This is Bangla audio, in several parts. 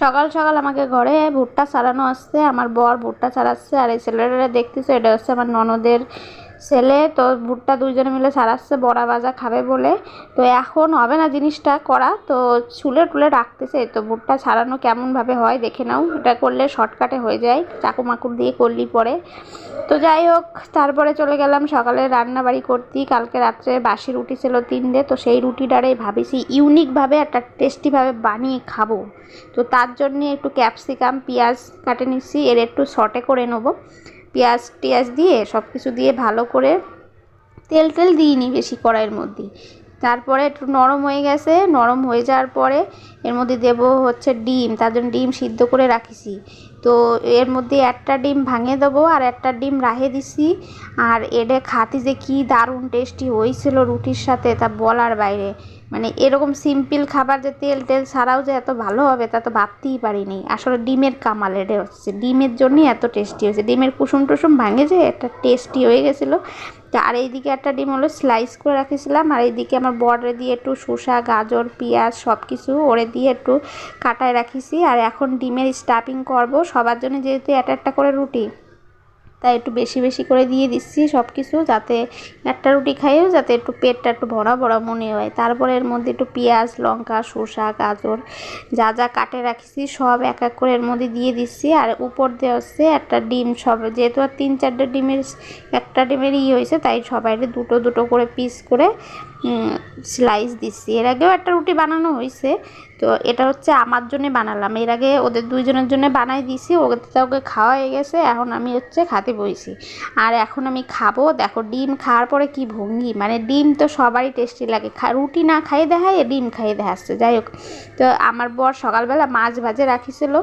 সকাল সকাল আমাকে ঘরে ভুট্টা ছাড়ানো আসছে, আমার বর ভুট্টা ছাড়াচ্ছে, আর এই ছেলেটা দেখতেছে, এটা হচ্ছে আমার ননদের ছেলে তো ভুট্টা দুইজনে মিলে সারাচ্ছে, বড়া ভাজা খাবে বলে। তো এখন হবে না জিনিসটা করা। তো ছুলে টুলে রাখতেছে। তো ভুট্টা ছাড়ানো কেমনভাবে হয় দেখে নাও। এটা করলে শর্টকাটে হয়ে যায়। চাকু মাকুর দিয়ে করলি পরে। তো যাই হোক, তারপরে চলে গেলাম সকালে রান্না বাড়ি করতে। কালকে রাত্রে বাসি রুটি ছিল তিনটে। তো সেই রুটিটারেই ভাবিছি ইউনিকভাবে একটা টেস্টিভাবে বানিয়ে খাব। তো তার জন্যে একটু ক্যাপসিকাম, পেঁয়াজ কাটে নিচ্ছি। এর একটু শর্টে করে নেব। পেঁয়াজ টিয়াজ দিয়ে সব কিছু দিয়ে ভালো করে তেল টেল দিইনি বেশি কড়াইয়ের মধ্যে। তারপরে একটু নরম হয়ে গেছে, নরম হয়ে যাওয়ার পরে এর মধ্যে দেব হচ্ছে ডিম। তার জন্য ডিম সিদ্ধ করে রাখিছি। তো এর মধ্যে একটা ডিম ভাঙে দেবো আর একটা ডিম রাহে দিছি। আর এটা খাতে যে কী দারুণ টেস্টি হয়েছিল রুটির সাথে, তা বলার বাইরে। মানে এরকম সিম্পল খাবার যে তেল টেল ছাড়াও যে এত ভালো হবে, তা তো ভাবতেই পারিনি। আসলে ডিমের কামাল এটা হচ্ছে। ডিমের জন্যই এত টেস্টি হয়েছে। ডিমের কুসুম টুসুম ভাঙে যে, একটা টেস্টি হয়ে গেছিল। তা আর এইদিকে একটা ডিম হলো স্লাইস করে রাখেছিলাম। আর এইদিকে আমার বর্ডারে দিয়ে একটু শসা, গাজর, পেঁয়াজ সব কিছু ওরে দিয়ে একটু কাটায় রাখিছি। আর এখন ডিমের স্টাফিং করব। সবার জন্য যেহেতু একটা একটা করে রুটি। তাই একটু বেশি বেশি করে দিয়ে দিচ্ছি সব কিছু যাতে একটা রুটি খাইও যাতে একটু পেটটা একটু ভরা ভরা মনে হয়। তারপরে এর মধ্যে একটু পেঁয়াজ, লঙ্কা, শসা, গাজর যা যা কাটে রাখছি সব এক এক করে এর মধ্যে দিয়ে দিচ্ছি। আর উপর দিয়ে হচ্ছে একটা ডিম সব যেহেতু আর তিন চারটে ডিমের একটা ডিমের ই হয়েছে তাই সবাই দুটো দুটো করে পিস করে স্লাইস দিচ্ছি। এর আগেও একটা রুটি বানানো হয়েছে, তো এটা হচ্ছে আমার জন্য বানালাম। এর আগে ওদের দুইজনের জন্য বানাই দিছি ওকে ওকে খাওয়া হয়ে গেছে, এখন আমি হচ্ছে খাতে বইছি আর এখন আমি খাব, দেখো ডিম খাওয়ার পরে কি ভঙ্গি মানে ডিম তো সবারই টেস্টি লাগে। রুটি না খাইয়ে দেখায়, ডিম খাইয়ে দেখাচ্ছে। যাই হোক, তো আমার বর সকালবেলা মাছ ভাজে রাখিছিল।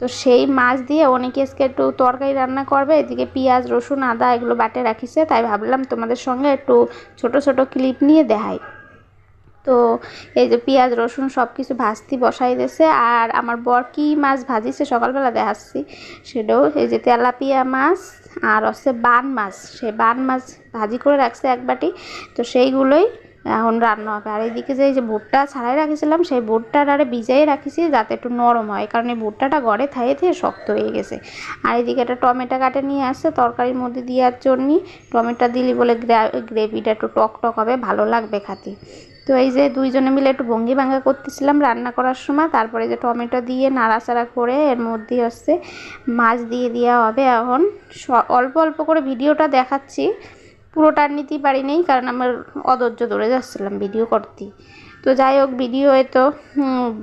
তো সেই মাছ দিয়ে অনেকে আজকে একটু তরকারি রান্না করবে, এদিকে পেঁয়াজ, রসুন, আদা এগুলো বাটে রাখিছে। তাই ভাবলাম তোমাদের সঙ্গে একটু ছোট ছোট ক্লিপ নিয়ে দেখাই। তো এই যে পেঁয়াজ, রসুন সব কিছু ভাজতি বসাই দিয়েছে। আর আমার বর কী মাছ ভাজিছে? সকালবেলা দেখাচ্ছি। সেটাও এই যে তেলাপিয়া মাছ আর হচ্ছে বান মাছ। সেই বান মাছ ভাজি করে রাখছে এক বাটি। তো সেইগুলোই এখন রান্না হবে। আর এইদিকে যে এই যে ভুট্টা ছাড়াই রাখেছিলাম, সেই ভুট্টাটা আরে ভিজাই রাখিছি যাতে একটু নরম হয়। কারণ এই ভুট্টাটা গড়ে থাইয়ে থেকে শক্ত হয়ে গেছে। আর এইদিকে একটা টমেটো কাটে নিয়ে আসছে তরকারির মধ্যে দেওয়ার জন্য। টমেটো দিলি বলে গ্রেভিটা একটু টক টক হবে, ভালো লাগবে খাতে। তো এই যে দুইজনে মিলে একটু ভঙ্গি ভাঙ্গা করতেছিলাম রান্না করার সময়। তারপরে যে টমেটো দিয়ে নাড়াচাড়া করে এর মধ্যে হচ্ছে মাছ দিয়ে দেওয়া হবে এখন। অল্প অল্প করে ভিডিওটা দেখাচ্ছি। পুরোটা নিতেই পারিনি কারণ আমার অধৈর্য ধরে যাচ্ছিলাম ভিডিও করতে। তো যাই হোক, ভিডিও তো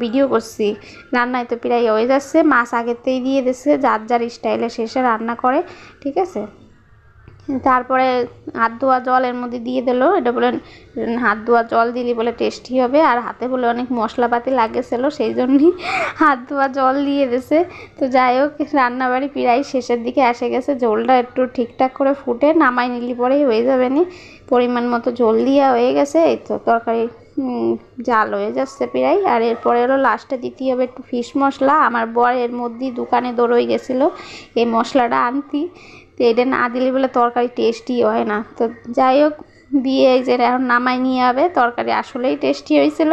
ভিডিও করছি। রান্নায় তো প্রায় হয়ে যাচ্ছে। মাছ আগেতেই দিয়ে দিচ্ছে যার যার স্টাইলে শেষে রান্না করে, ঠিক আছে? তারপরে হাত ধোয়া জল এর মধ্যে দিয়ে দিলো। এটা বলে, হাত ধোয়া জল দিলি বলে টেস্টি হবে। আর হাতে বলে অনেক মশলাপাতি লাগেছিলো, সেই জন্যই হাত ধোয়া জল দিয়ে দিয়েছে তো যাই হোক, রান্নাবাড়ি প্রায় শেষের দিকে এসে গেছে। ঝোলটা একটু ঠিকঠাক করে ফুটে নামাই নিলি পরেই হয়ে যাবে নি। পরিমাণ মতো ঝোল দিয়া হয়ে গেছে। এই তো তরকারি জাল হয়ে যাচ্ছে প্রায়। আর এরপরে হলো লাস্টে দিতে হবে একটু ফিশ মশলা। আমার বর এর মধ্যেই দোকানে দৌড়ই গেছিল। এই মশলাটা আনতি। তো এটা না দিলে বলে তরকারি টেস্টি হয় না। তো যাই হোক, দিয়ে যে এখন নামাই নিয়ে যাবে তরকারি আসলেই টেস্টি হয়েছিল।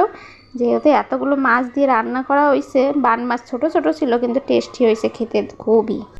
যেহেতু এতগুলো মাছ দিয়ে রান্না করা হয়েছে বান মাছ ছোট ছোট ছিল, কিন্তু টেস্টি হয়েছে খেতে খুবই।